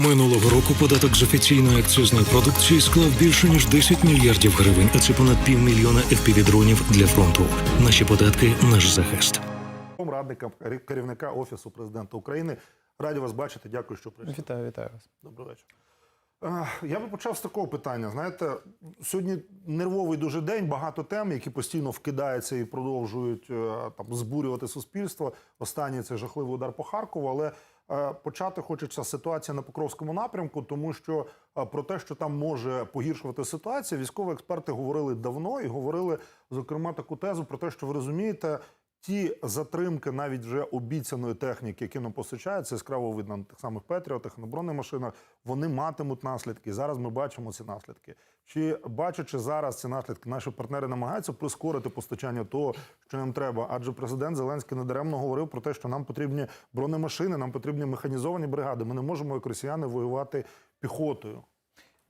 Минулого року податок з офіційної акцизної продукції склав більше ніж 10 мільярдів гривень, а це понад півмільйона FPV-дронів для фронту. Наші податки наш захист. радника керівника офісу президента України. Раді вас бачити. Дякую, що прийшли. Вітаю, вітаю вас. Добрий вечір. Е, Я би почав з такого питання. Знаєте, сьогодні нервовий дуже день, багато тем, які постійно вкидаються і продовжують е, там збурювати суспільство. Останній це жахливий удар по Харкову. Але почати хочеться ситуація на Покровському напрямку, тому що е, про те, що там може погіршувати ситуація, військові експерти говорили давно і говорили зокрема таку тезу про те, що ви розумієте. Ті затримки навіть вже обіцяної техніки, які нам постачають, це яскраво видно на тих самих Петріотах, на бронемашинах, вони матимуть наслідки. Зараз ми бачимо ці наслідки. Чи бачачи зараз ці наслідки, наші партнери намагаються прискорити постачання того, що нам треба? Адже президент Зеленський недаремно говорив про те, що нам потрібні бронемашини, нам потрібні механізовані бригади. Ми не можемо, як росіяни, воювати піхотою.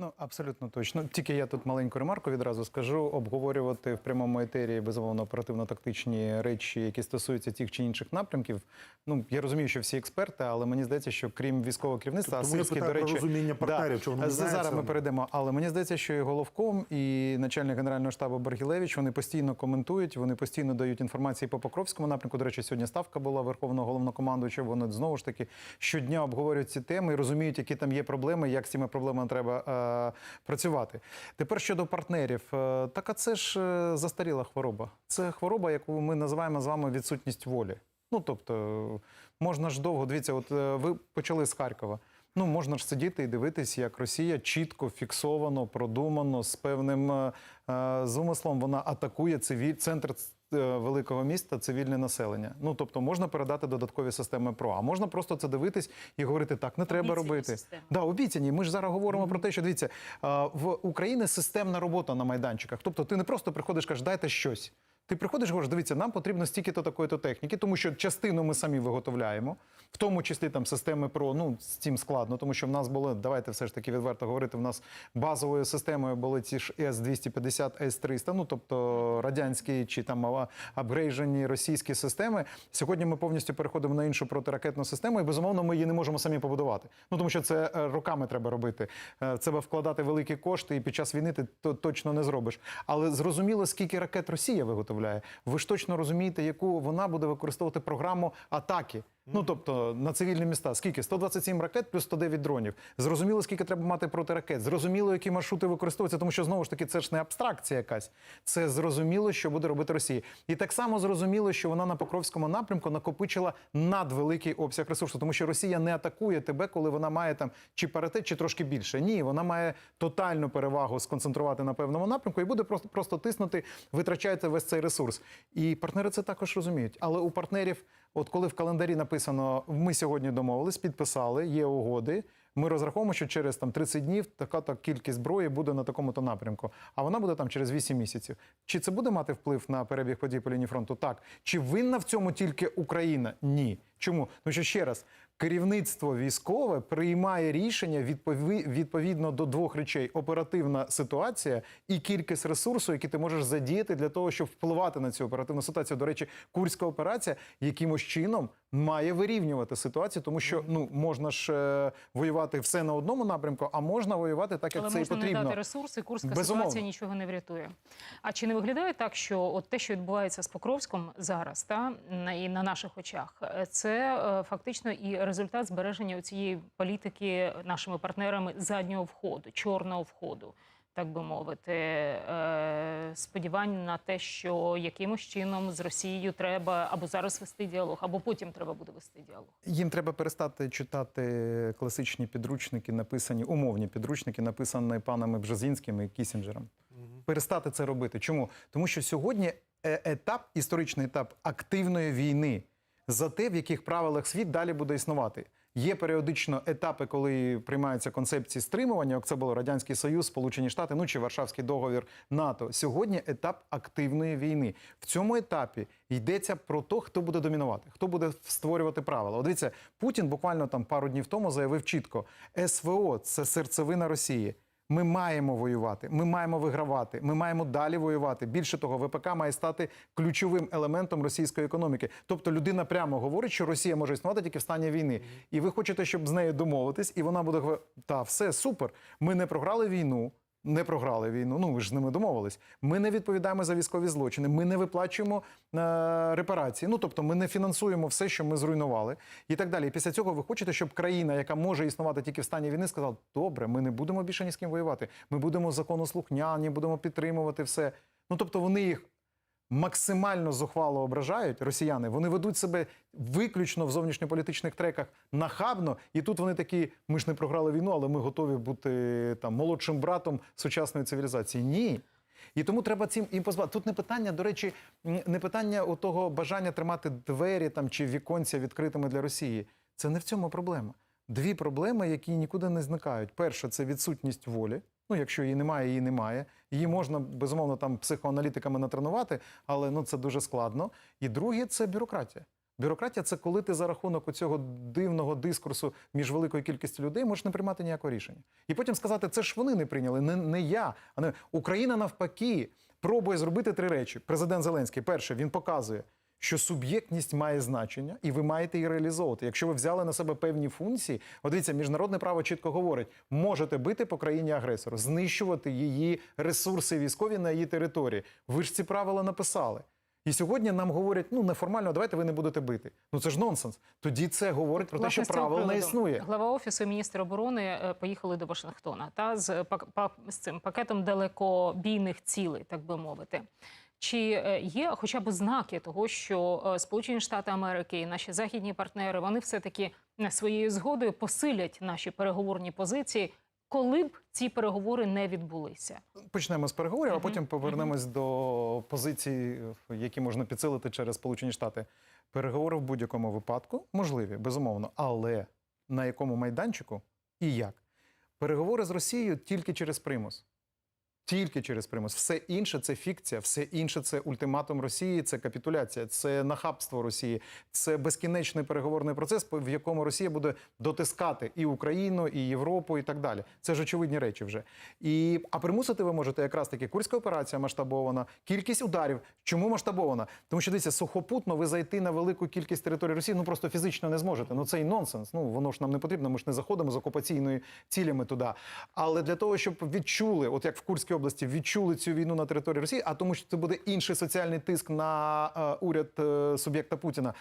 Ну абсолютно точно. Тільки я тут маленьку ремарку відразу скажу. Обговорювати в прямому етері безумовно оперативно-тактичні речі, які стосуються тих чи інших напрямків. Ну я розумію, що всі експерти, але мені здається, що крім військового керівництва, Тому я Сирський, до речі, розуміння партнерів, да, знають зараз це? ми перейдемо. Але мені здається, що і головком, і начальник генерального штабу Баргілевич вони постійно коментують, вони постійно дають інформації по Покровському напрямку. До речі, сьогодні ставка була верховного головнокомандуюча. Вони знову ж таки щодня обговорюють ці теми і розуміють, які там є проблеми, як з цими проблемами треба е, працювати. Тепер щодо партнерів, е, так а це ж е, застаріла хвороба. Це хвороба, яку ми називаємо з вами відсутність волі. Ну тобто, е, можна ж довго дивіться, от е, ви почали з Харкова. Ну, можна ж сидіти і дивитись, як Росія чітко, фіксовано, продумано, з певним е, е, зумислом вона атакує цивіль... центр е, великого міста, цивільне населення. Ну тобто можна передати додаткові системи ПРО, а можна просто це дивитись і говорити, так не треба Обіцяні робити. системи. Да, обіцяні. Ми ж зараз говоримо про те, що дивіться, е, в Україні системна робота на майданчиках. Тобто, ти не просто приходиш, кажеш, дайте щось. Ти приходиш і говориш, дивіться, нам потрібно стільки-то такої-то техніки, тому що частину ми самі виготовляємо, в тому числі там системи ПРО. Ну з цим складно, тому що в нас були, давайте все ж таки відверто говорити. В нас базовою системою були ці ж С-250, С-300, ну тобто радянські чи там апгрейджені російські системи. Сьогодні ми повністю переходимо на іншу протиракетну систему, і безумовно ми її не можемо самі побудувати. Ну тому що це е, роками треба робити. Е, Це вкладати великі кошти, і під час війни ти то точно не зробиш. Але зрозуміло, скільки ракет Росія виготовляє. Ви ж точно розумієте, яку вона буде використовувати програму атаки. Ну тобто на цивільні міста. Скільки? 127 ракет плюс 109 дронів. Зрозуміло, скільки треба мати протиракет. Зрозуміло, які маршрути використовуються, тому що знову ж таки це ж не абстракція якась. Це зрозуміло, що буде робити Росія. І так само зрозуміло, що вона на Покровському напрямку накопичила надвеликий обсяг ресурсу, тому що Росія не атакує тебе, коли вона має там чи паритет, чи трошки більше. Ні, вона має тотальну перевагу сконцентрувати на певному напрямку і буде просто просто тиснути, витрачається весь цей ресурс. І партнери це також розуміють. Але у партнерів, от коли в календарі написано, ми сьогодні домовились, підписали, є угоди. Ми розраховуємо, що через там 30 днів така та кількість зброї буде на такому-то напрямку, а вона буде там через 8 місяців. Чи це буде мати вплив на перебіг подій по лінії фронту? Так. Чи винна в цьому тільки Україна? Ні. Чому? Тому що ще раз. Керівництво військове приймає рішення відповідно до двох речей: оперативна ситуація і кількість ресурсу, які ти можеш задіяти для того, щоб впливати на цю оперативну ситуацію. До речі, курська операція якимось чином має вирівнювати ситуацію, тому що ну можна ж е, воювати все на одному напрямку, а можна воювати так, як Але це і можна потрібно. не дати ресурси, курська Безумовно. ситуація нічого не врятує. А чи не виглядає так, що от те, що відбувається з Покровськом зараз, та на- і на наших очах, е, це е, фактично і результат збереження цієї політики нашими партнерами заднього входу, чорного входу, так би мовити, е, сподівань на те, що якимось чином з Росією треба або зараз вести діалог, або потім треба буде вести діалог. Їм треба перестати читати класичні підручники, написані умовні підручники, написані панами Бжезінським і Кісінджером. Перестати це робити. Чому? Тому що сьогодні е- етап, історичний етап активної війни за те, в яких правилах світ далі буде існувати. Є періодично етапи, коли приймаються концепції стримування, як це було Радянський Союз, Сполучені Штати, ну чи Варшавський договір НАТО. Сьогодні етап активної війни. В цьому етапі йдеться про те, хто буде домінувати, хто буде створювати правила. От дивіться, Путін буквально там пару днів тому заявив чітко: СВО це серцевина Росії. Ми маємо воювати, ми маємо вигравати, ми маємо далі воювати. Більше того, ВПК має стати ключовим елементом російської економіки. Тобто людина прямо говорить, що Росія може існувати тільки в стані війни. І ви хочете, щоб з нею домовитись, і вона буде говорити, та все супер. Ми не програли війну. Не програли війну. Ну ви ж з ними домовились. Ми не відповідаємо за військові злочини. Ми не виплачуємо е, репарації. Ну тобто, ми не фінансуємо все, що ми зруйнували, і так далі. Після цього ви хочете, щоб країна, яка може існувати тільки в стані війни, сказала: добре, ми не будемо більше ні з ким воювати. Ми будемо законослухняні, будемо підтримувати все. Ну тобто, вони їх максимально зухвало ображають росіяни. Вони ведуть себе виключно в зовнішньополітичних треках нахабно, і тут вони такі: ми ж не програли війну, але ми готові бути там молодшим братом сучасної цивілізації. Ні. І тому треба цим їм позбавити. Тут не питання, до речі, не питання у того бажання тримати двері там чи віконця відкритими для Росії. Це не в цьому проблема. Дві проблеми, які нікуди не зникають. Перша це відсутність волі. Ну, якщо її немає, її немає. Її можна безумовно там психоаналітиками натренувати, але ну це дуже складно. І друге це бюрократія. Бюрократія це коли ти за рахунок цього дивного дискурсу між великою кількістю людей можеш не приймати ніякого рішення. І потім сказати, це ж вони не прийняли, не, не я. А не Україна навпаки пробує зробити три речі. Президент Зеленський, перше, він показує, що суб'єктність має значення, і ви маєте її реалізовувати. Якщо ви взяли на себе певні функції, от дивіться, міжнародне право чітко говорить: можете бити по країні агресору, знищувати її ресурси військові на її території. Ви ж ці правила написали. І сьогодні нам говорять, ну неформально, давайте ви не будете бити. Ну це ж нонсенс. Тоді це говорить про те, що Власне, з цього правил не існує. Глава офісу і міністр оборони е, поїхали до Вашингтона та з з цим пакетом далекобійних цілей, так би мовити. Чи е, є хоча б ознаки того, що е, Сполучені Штати Америки і наші західні партнери вони все таки своєю згодою посилять наші переговорні позиції, коли б ці переговори не відбулися? Почнемо з переговорів, а потім повернемось до позицій, які можна підсилити через Сполучені Штати. Переговори в будь-якому випадку можливі, безумовно, але на якому майданчику і як? Переговори з Росією тільки через примус. Тільки через примус. Все інше це фікція, все інше це ультиматум Росії, це капітуляція, це нахабство Росії, це безкінечний переговорний процес, в якому Росія буде дотискати і Україну, і Європу, і так далі. Це ж очевидні речі вже. І а примусити ви можете якраз таки курська операція масштабована, кількість ударів. Чому масштабована? Тому що дивіться, сухопутно ви зайти на велику кількість території Росії ну просто фізично не зможете. Ну це й нонсенс. Ну воно ж нам не потрібно. Ми ж не заходимо з окупаційною цілями туди. Але для того, щоб відчули, от як в Курській області, відчули цю війну на території Росії, а тому, що це буде інший соціальний тиск на е, уряд е, суб'єкта Путіна.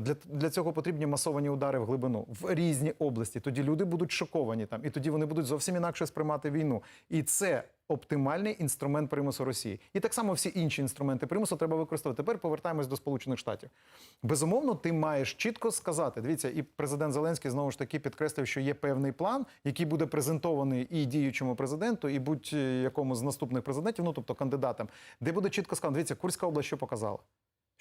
Для, для цього потрібні масовані удари в глибину в різні області. Тоді люди будуть шоковані там, і тоді вони будуть зовсім інакше сприймати війну. І це оптимальний інструмент примусу Росії. І так само всі інші інструменти примусу треба використовувати. Тепер повертаємось до Сполучених Штатів. Безумовно, ти маєш чітко сказати. Дивіться, і президент Зеленський знову ж таки підкреслив, що є певний план, який буде презентований і діючому президенту, і будь-якому з наступних президентів, ну тобто кандидатам, де буде чітко сказано, дивіться, Курська область що показала,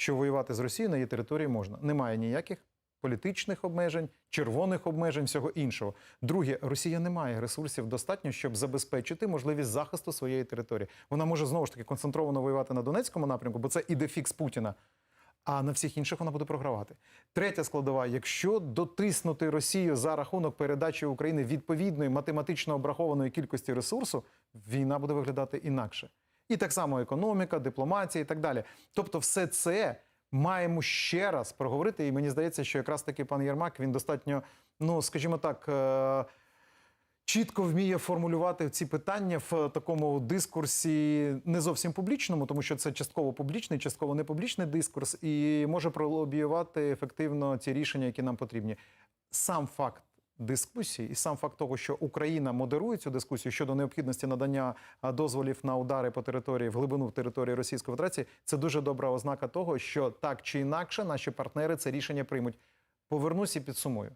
що воювати з Росією на її території можна. Немає ніяких політичних обмежень, червоних обмежень, всього іншого. Друге, Росія не має ресурсів достатньо, щоб забезпечити можливість захисту своєї території. Вона може знову ж таки концентровано воювати на Донецькому напрямку, бо це ідефікс Путіна. А на всіх інших вона буде програвати. Третя складова: якщо дотиснути Росію за рахунок передачі України відповідної математично обрахованої кількості ресурсу, війна буде виглядати інакше. І так само економіка, дипломатія і так далі. Тобто, все це маємо ще раз проговорити. І мені здається, що якраз таки пан Єрмак він достатньо, ну скажімо так. е, Чітко вміє формулювати ці питання в такому дискурсі не зовсім публічному, тому що це частково публічний, частково непублічний дискурс, і може пролобіювати ефективно ці рішення, які нам потрібні. Сам факт дискусії і сам факт того, що Україна модерує цю дискусію щодо необхідності надання дозволів на удари по території в глибину території Російської Федерації, це дуже добра ознака того, що так чи інакше наші партнери це рішення приймуть. Повернусь і підсумую.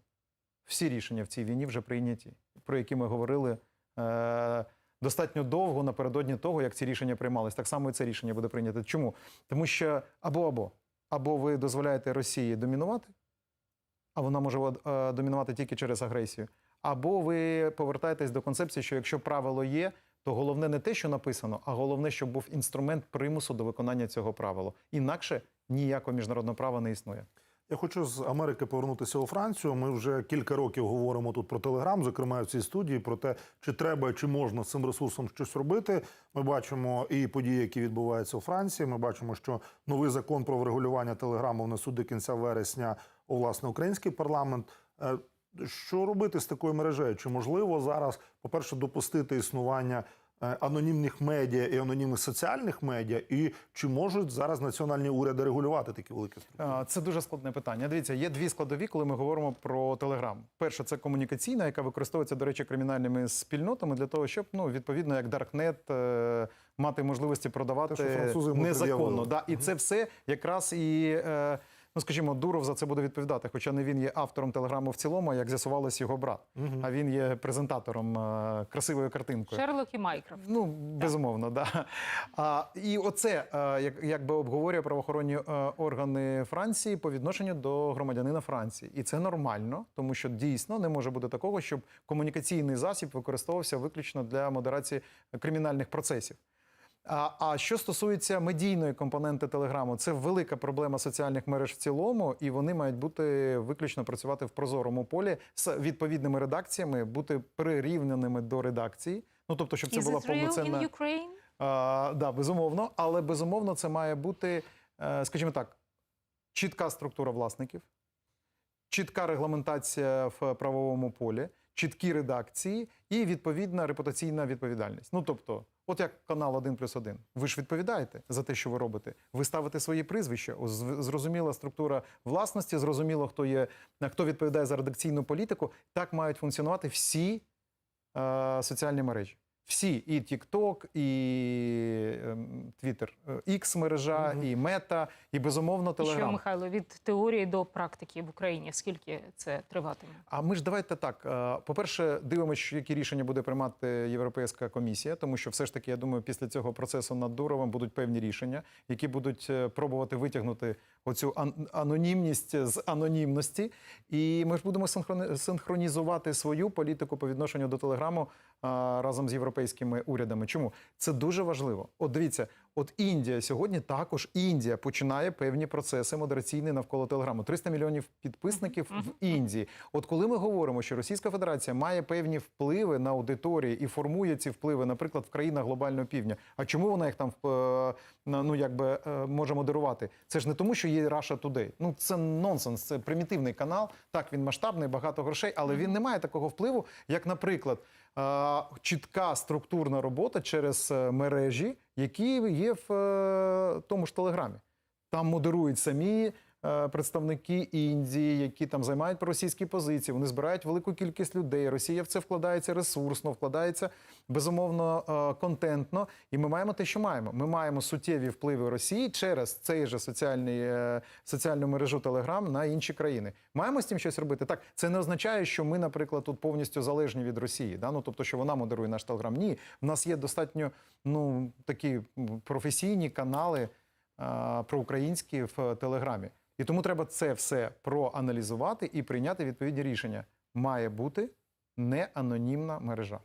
Всі рішення в цій війні вже прийняті, про які ми говорили е, достатньо довго напередодні того, як ці рішення приймались. Так само і це рішення буде прийнято. Чому? Тому що або або або ви дозволяєте Росії домінувати, а вона може е, домінувати тільки через агресію, або ви повертаєтесь до концепції, що якщо правило є, то головне не те, що написано, а головне, щоб був інструмент примусу до виконання цього правила. Інакше ніякого міжнародного права не існує. Я хочу з Америки повернутися у Францію. Ми вже кілька років говоримо тут про Телеграм, зокрема в цій студії, про те, чи треба, чи можна з цим ресурсом щось робити. Ми бачимо і події, які відбуваються у Франції. Ми бачимо, що новий закон про врегулювання Телеграму внесуть до кінця вересня у власне український парламент. Е, Що робити з такою мережею? Чи можливо зараз, по-перше, допустити існування е, анонімних медіа і анонімних соціальних медіа, і чи можуть зараз національні уряди регулювати такі великі структури? Це дуже складне питання. Дивіться, є дві складові, коли ми говоримо про Телеграм. Перша це комунікаційна, яка використовується, до речі, кримінальними спільнотами для того, щоб ну відповідно як Даркнет е, мати можливості продавати Те, незаконно. Да, і це все якраз і. е, Ну, скажімо, Дуров за це буде відповідати, хоча не він є автором телеграму в цілому, а як з'ясувалось його брат. А він є презентатором е, красивою картинкою. Шерлок і Майкрофт. Ну, безумовно, да. А, і оце е, як, якби обговорює правоохоронні е, органи Франції по відношенню до громадянина Франції. І це нормально, тому що дійсно не може бути такого, щоб комунікаційний засіб використовувався виключно для модерації кримінальних процесів. А, а що стосується медійної компоненти телеграму, це велика проблема соціальних мереж в цілому, і вони мають бути виключно працювати в прозорому полі з відповідними редакціями, бути прирівняними до редакції. Ну тобто, щоб це Is була повноцінна а, да, безумовно, але безумовно це має бути, е, скажімо так, чітка структура власників, чітка регламентація в правовому полі, чіткі редакції і відповідна репутаційна відповідальність. Ну тобто, от як канал 1 плюс 1. Ви ж відповідаєте за те, що ви робите. Ви ставите свої прізвища. Зрозуміла структура власності, зрозуміло, хто є, хто відповідає за редакційну політику. Так мають функціонувати всі е, соціальні мережі. Всі, і TikTok, і ем, Twitter, X мережа, і Мета, і безумовно І що, Михайло, від теорії до практики в Україні, скільки це триватиме? А ми ж давайте так. е, По-перше, дивимося, які рішення буде приймати Європейська комісія, тому що все ж таки, я думаю, після цього процесу над Дуровим будуть певні рішення, які будуть е, пробувати витягнути оцю ан- анонімність з анонімності. І ми ж будемо синхронізувати свою політику по відношенню до Телеграму разом з європейськими урядами. Чому це дуже важливо? От дивіться, от Індія сьогодні також Індія починає певні процеси модераційні навколо Телеграму. 300 мільйонів підписників в Індії. От коли ми говоримо, що Російська Федерація має певні впливи на аудиторії і формує ці впливи, наприклад, в країнах глобального півдня. А чому вона їх там е, ну якби е, може модерувати? Це ж не тому, що є Russia Today. Ну це нонсенс, це примітивний канал. Так він масштабний, багато грошей, але він не має такого впливу, як, наприклад, чітка структурна робота через е, мережі, які є в е, тому ж телеграмі. Там модерують самі представники Індії, які там займають проросійські позиції. Вони збирають велику кількість людей. Росія в це вкладається ресурсно, вкладається безумовно е, контентно. І ми маємо те, що маємо. Ми маємо суттєві впливи Росії через цей же соціальний, е, соціальну мережу Телеграм на інші країни. Маємо з цим щось робити. Так, це не означає, що ми, наприклад, тут повністю залежні від Росії. Да? Ну, тобто, що вона модерує наш Телеграм. Ні, в нас є достатньо ну, такі професійні канали а, проукраїнські в Телеграмі. І тому треба це все проаналізувати і прийняти відповідні рішення. Має бути не анонімна мережа.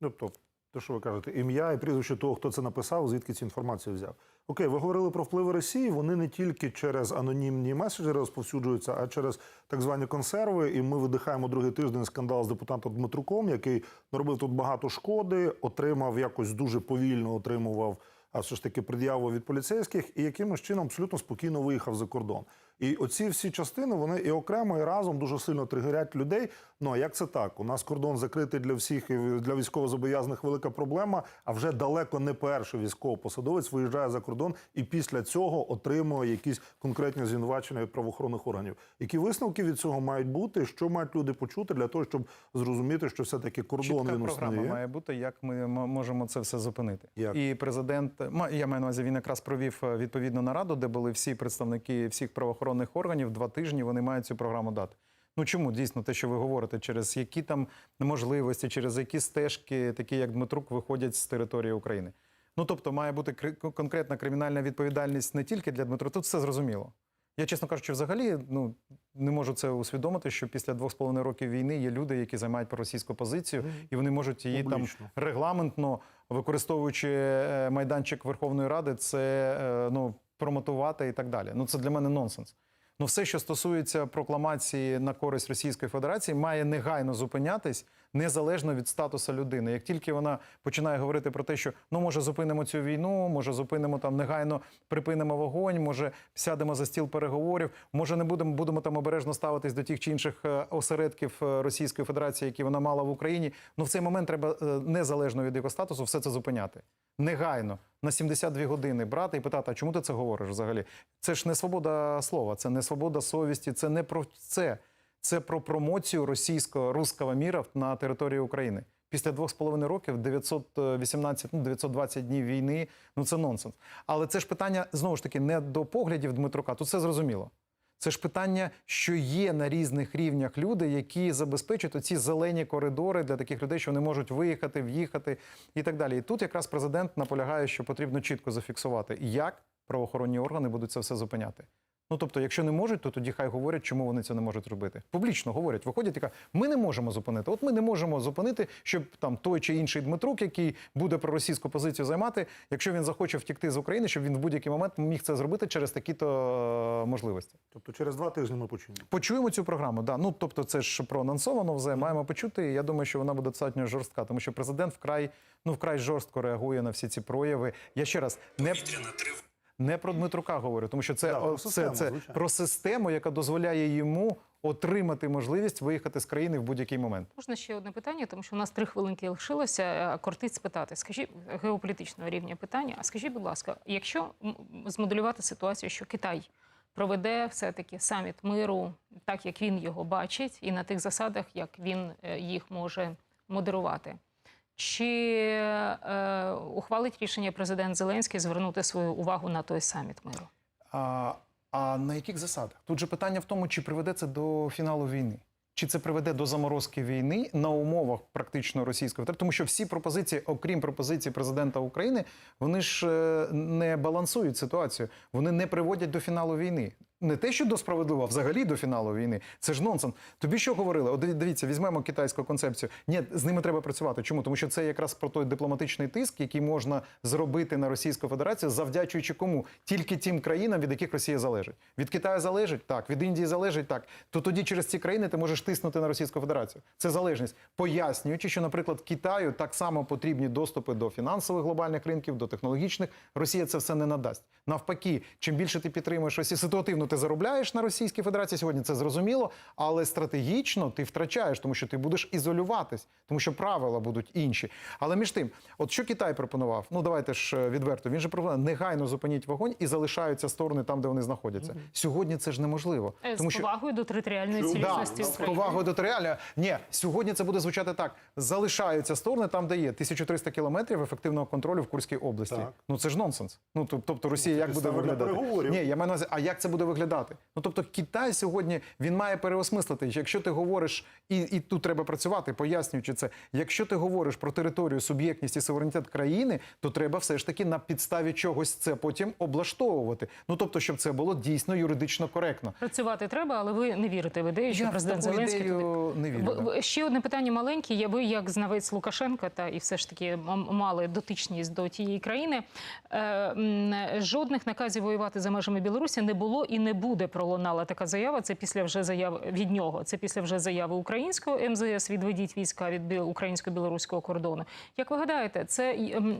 Тобто, те, що ви кажете, ім'я і прізвище того, хто це написав, звідки цю інформацію взяв. Окей, ви говорили про впливи Росії. Вони не тільки через анонімні меседжери розповсюджуються, а через так звані консерви. І ми видихаємо другий тиждень скандал з депутатом Дмитруком, який наробив тут багато шкоди, отримав якось дуже повільно отримував. А все ж таки пред'яву від поліцейських і якимось чином абсолютно спокійно виїхав за кордон. І оці всі частини вони і окремо, і разом дуже сильно тригерять людей. Ну а як це так? У нас кордон закритий для всіх і для військовозобов'язаних велика проблема. А вже далеко не перший військовопосадовець виїжджає за кордон і після цього отримує якісь конкретні звинувачення від правоохоронних органів. Які висновки від цього мають бути? Що мають люди почути для того, щоб зрозуміти, що все таки кордон Чітка він програма існує? має бути, як ми можемо це все зупинити. Як? І президент, я маю на увазі, він якраз провів е, відповідну нараду, де були всі представники всіх правоохоронних органів. Два тижні вони мають цю програму дати. Ну чому дійсно те, що ви говорите, через які там можливості, через які стежки, такі як Дмитрук, виходять з території України? Ну тобто має бути конкретна кримінальна відповідальність не тільки для Дмитра. Тут все зрозуміло. Я, чесно кажучи, взагалі ну не можу це усвідомити, що після двох з половиною років війни є люди, які займають проросійську позицію, і вони можуть її Публічно. там регламентно, використовуючи е, майданчик Верховної Ради, це е, ну промотувати і так далі. Ну це для мене нонсенс. Ну, все, що стосується прокламації на користь Російської Федерації, має негайно зупинятись незалежно від статусу людини. Як тільки вона починає говорити про те, що ну може зупинимо цю війну, може зупинимо там негайно припинимо вогонь, може сядемо за стіл переговорів, може не будемо будемо там обережно ставитись до тих чи інших е, осередків е, Російської Федерації, які вона мала в Україні. Ну в цей момент треба е, незалежно від його статусу все це зупиняти. Негайно на 72 години брати і питати, а чому ти це говориш взагалі? Це ж не свобода слова, це не свобода совісті, це не про це. Це про промоцію російського руского міра на території України. Після двох з половиною років 918, ну 920 днів війни. Ну це нонсенс. Але це ж питання знову ж таки не до поглядів Дмитрука. Тут все зрозуміло. Це ж питання, що є на різних рівнях люди, які забезпечують оці зелені коридори для таких людей, що вони можуть виїхати, в'їхати і так далі. І тут якраз президент наполягає, що потрібно чітко зафіксувати, як правоохоронні органи будуть це все зупиняти. Ну тобто, якщо не можуть, то тоді хай говорять, чому вони це не можуть робити. Публічно говорять, виходять і кажуть, ми не можемо зупинити. От ми не можемо зупинити, щоб там той чи інший Дмитрук, який буде проросійську позицію займати, якщо він захоче втікти з України, щоб він в будь-який момент міг це зробити через такі-то е, можливості. Тобто через два тижні ми почуємо. Почуємо цю програму. Да. Ну тобто, це ж проанонсовано вже. Маємо почути. І я думаю, що вона буде достатньо жорстка, тому що президент вкрай ну вкрай жорстко реагує на всі ці прояви. Я ще раз не не про Дмитрука говорю, тому що це, Да, про о, це, систему, це звичайно. про систему, яка дозволяє йому отримати можливість виїхати з країни в будь-який момент. Можна ще одне питання, тому що у нас три хвилинки лишилося. а Кортить спитати. Скажіть геополітичного рівня питання. А скажіть, будь ласка, якщо м, змоделювати ситуацію, що Китай проведе все-таки саміт миру, так як він його бачить, і на тих засадах, як він е, їх може модерувати. Чи е, ухвалить рішення президент Зеленський звернути свою увагу на той саміт миру? А, а на яких засадах? Тут же питання в тому, чи приведе це до фіналу війни. Чи це приведе до заморозки війни на умовах практично федерації? Тому що всі пропозиції, окрім пропозиції президента України, вони ж е, не балансують ситуацію, вони не приводять до фіналу війни. Не те, що до справедливо, а взагалі до фіналу війни. Це ж нонсенс. Тобі що говорили? От дивіться, візьмемо китайську концепцію. Ні, з ними треба працювати. Чому? Тому що це якраз про той дипломатичний тиск, який можна зробити на Російську Федерацію, завдячуючи кому? Тільки тим країнам, від яких Росія залежить. Від Китаю залежить так, від Індії залежить так. То тоді через ці країни ти можеш тиснути на Російську Федерацію. Це залежність, пояснюючи, що, наприклад, Китаю так само потрібні доступи до фінансових глобальних ринків, до технологічних. Росія це все не надасть. Навпаки, чим більше ти підтримуєш Росію, ситуативно ти заробляєш на Російській Федерації сьогодні. Це зрозуміло, але стратегічно ти втрачаєш, тому що ти будеш ізолюватись, тому що правила будуть інші. Але між тим, от що Китай пропонував? Ну давайте ж е, відверто. Він же пропонував негайно зупиніть вогонь і залишаються сторони там, де вони знаходяться. Сьогодні це ж неможливо, Е, тому З що повагою до територіальної цілісності Да, з повагою до реалія. Ні, сьогодні це буде звучати так: залишаються сторони там, де є 1300 кілометрів ефективного контролю в Курській області. Так. Ну це ж нонсенс. Ну тобто Росія як буде виглядати? Ні, я маю на увазі, а як це буде виглядати? Ну тобто Китай сьогодні він має переосмислити. Якщо ти говориш, і, і тут треба працювати, пояснюючи це. Якщо ти говориш про територію, суб'єктність і суверенітет країни, то треба все ж таки на підставі чогось це потім облаштовувати. Ну тобто, щоб це було дійсно юридично коректно. Працювати треба, але ви не вірите в ідею, що Я президент Зеленський ідею туди- не вірю, да. Ще одне питання маленьке. Я ви як знавець Лукашенка та і все ж таки мали дотичність до тієї країни. Е, жодних наказів воювати за межами Білорусі не було і не буде. Пролунала така заява. Це після вже заяв від нього. Це після вже заяви українського МЗС. Відведіть війська від українсько-білоруського кордону. Як ви гадаєте, це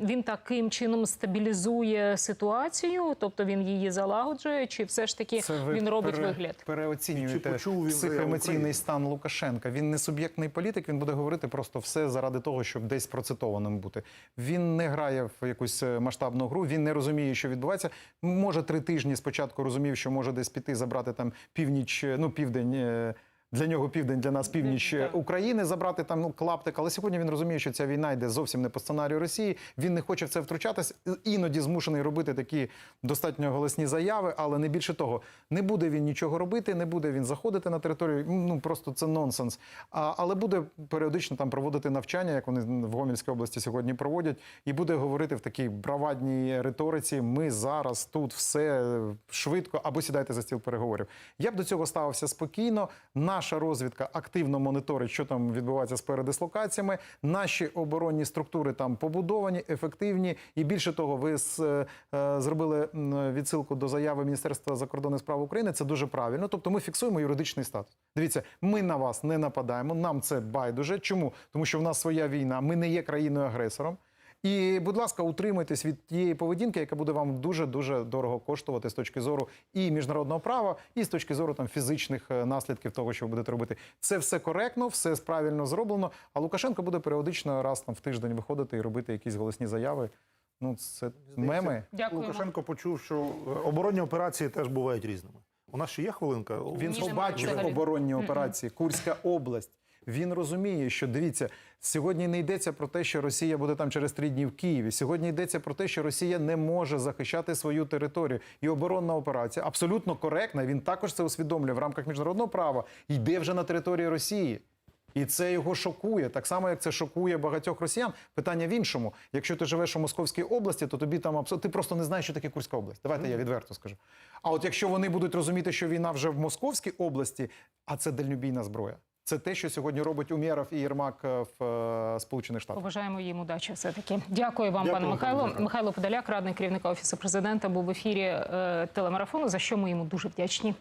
він таким чином стабілізує ситуацію, тобто він її залагоджує, чи все ж таки ви він робить пере- вигляд? Переоцінюєте психоемоційний стан Лукашенка. Він не суб'єктний політик, він буде говорити просто все заради того, щоб десь процитованим бути. Він не грає в якусь е, масштабну гру, він не розуміє, що відбувається. Може, три тижні спочатку розумів, що може десь піти, забрати там північ, е, ну південь. Для нього південь, для нас північ України забрати там ну, клаптик. Але сьогодні він розуміє, що ця війна йде зовсім не по сценарію Росії. Він не хоче в це втручатись. Іноді змушений робити такі достатньо голосні заяви, але не більше того. Не буде він нічого робити, не буде він заходити на територію. Ну просто це нонсенс. А, але буде періодично там проводити навчання, як вони в Гомельській області сьогодні проводять, і буде говорити в такій бравадній риториці: ми зараз тут все швидко або сідайте за стіл переговорів. Я б до цього ставився спокійно. Наш Наша розвідка активно моніторить, що там відбувається з передислокаціями. Наші оборонні структури там побудовані, ефективні. І більше того, ви е, е, зробили відсилку до заяви Міністерства закордонних справ України. Це дуже правильно. Тобто, ми фіксуємо юридичний статус. Дивіться, ми на вас не нападаємо. Нам це байдуже. Чому? Тому що в нас своя війна. Ми не є країною агресором. І, будь ласка, утримуйтесь від тієї поведінки, яка буде вам дуже дуже дорого коштувати з точки зору і міжнародного права, і з точки зору там фізичних е, наслідків того, що ви будете робити. Це все коректно, все правильно зроблено. А Лукашенко буде періодично раз там в тиждень виходити і робити якісь голосні заяви. Ну, це меми. Дякуємо. Лукашенко почув, що е, оборонні операції теж бувають різними. У нас ще є хвилинка. Він побачив оборонні операції, Курська область. Він розуміє, що дивіться, сьогодні не йдеться про те, що Росія буде там через три дні в Києві. Сьогодні йдеться про те, що Росія не може захищати свою територію. І оборонна операція абсолютно коректна. Він також це усвідомлює в рамках міжнародного права. Йде вже на території Росії. І це його шокує, так само як це шокує багатьох росіян. Питання в іншому: якщо ти живеш у Московській області, то тобі там абсолютно ти просто не знаєш, що таке Курська область. Давайте я відверто скажу. А от якщо вони будуть розуміти, що війна вже в Московській області, а це дальнобійна зброя. Це те, що сьогодні робить Умєров і Єрмак е, в е, Сполучених Штатах. Побажаємо їм удачі. Все таки. Дякую вам, Дякую, пане. Михайло. Михайло Подоляк, радник керівника офісу президента, був в ефірі е, телемарафону. За що ми йому дуже вдячні.